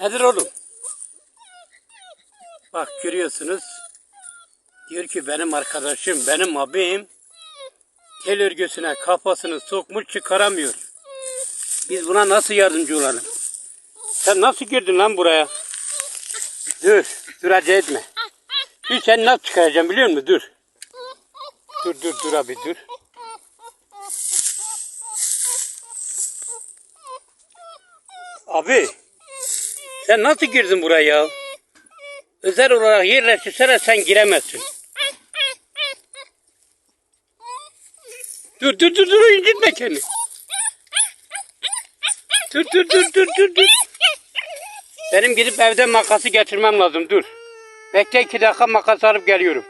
Nedir oğlum? Bak görüyorsunuz. Diyor ki benim arkadaşım, benim abim tel örgüsüne kafasını sokmuş çıkaramıyor. Biz buna nasıl yardımcı olalım? Sen nasıl girdin lan buraya? Dur, dur acele etme. Dur sen nasıl çıkaracaksın biliyor musun? Dur. Dur dur dur abi dur. Abi sen nasıl girdin buraya ya? Özel olarak yerleştirsene sen giremezsin. Dur dur dur dur incitme kendini. Dur dur dur dur dur dur. Benim gidip evden makası getirmem lazım dur. Bekle iki dakika makas alıp geliyorum.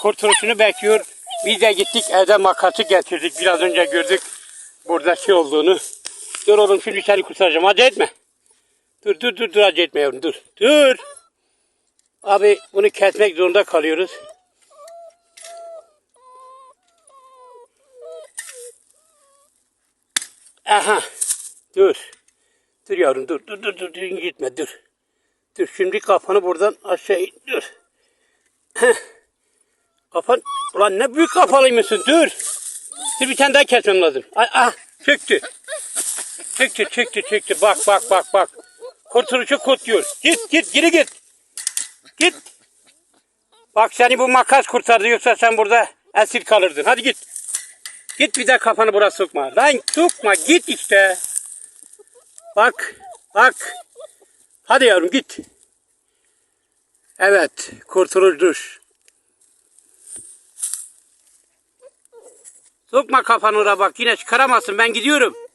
Kurtuluşunu bekliyor. Biz de gittik evde makası getirdik. Biraz önce gördük burada şey olduğunu. Dur oğlum şimdi seni kurtaracağım. Acele etme. Dur dur dur dur acele etme yavrum dur. Dur. Abi bunu kesmek zorunda kalıyoruz. Aha. Dur. Dur yavrum dur dur dur dur dur gitme dur. Dur şimdi kafanı buradan aşağı in, dur. Kafan ulan ne büyük kafalıymışsın dur. Dur bir tane daha kesmem lazım. Ay, ah çöktü. Çöktü çöktü çöktü bak bak bak bak. Kurtuluşu kutluyor. Git git geri git. Git. Bak seni bu makas kurtardı yoksa sen burada esir kalırdın. Hadi git. Git bir de kafanı buraya sokma. Lan sokma git işte. Bak bak. Hadi yavrum git. Evet kurtuluş. Sokma kafanı oraya bak yine çıkaramazsın ben gidiyorum.